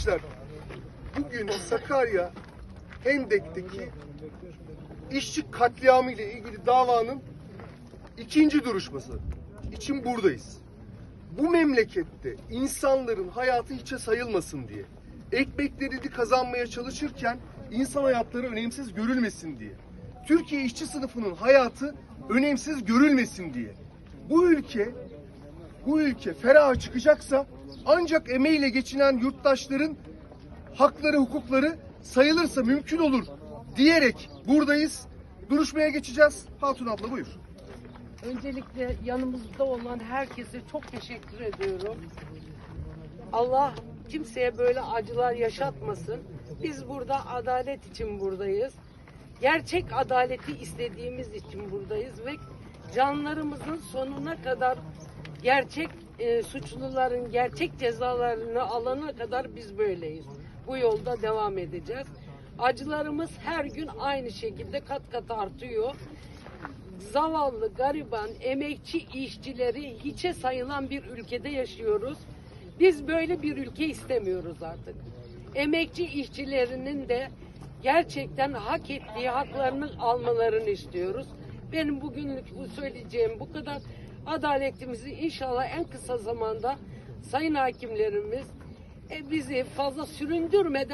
gençler, bugün Sakarya Hendek'teki işçi katliamı ile ilgili davanın ikinci duruşması için buradayız. Bu memlekette insanların hayatı hiçe sayılmasın diye, ekmeklerini kazanmaya çalışırken insan hayatları önemsiz görülmesin diye, Türkiye işçi sınıfının hayatı önemsiz görülmesin diye, bu ülke bu ülke feraha çıkacaksa ancak emeğiyle geçinen yurttaşların hakları, hukukları sayılırsa mümkün olur diyerek buradayız. Duruşmaya geçeceğiz. Hatun abla buyur. Öncelikle yanımızda olan herkese çok teşekkür ediyorum. Allah kimseye böyle acılar yaşatmasın. Biz burada adalet için buradayız. Gerçek adaleti istediğimiz için buradayız ve canlarımızın sonuna kadar gerçek e, suçluların gerçek cezalarını alana kadar biz böyleyiz. Bu yolda devam edeceğiz. Acılarımız her gün aynı şekilde kat kat artıyor zavallı, gariban, emekçi işçileri hiçe sayılan bir ülkede yaşıyoruz. Biz böyle bir ülke istemiyoruz artık. Emekçi işçilerinin de gerçekten hak ettiği haklarını almalarını istiyoruz. Benim bugünlük bu söyleyeceğim bu kadar. Adaletimizi inşallah en kısa zamanda sayın hakimlerimiz e, bizi fazla süründürmeden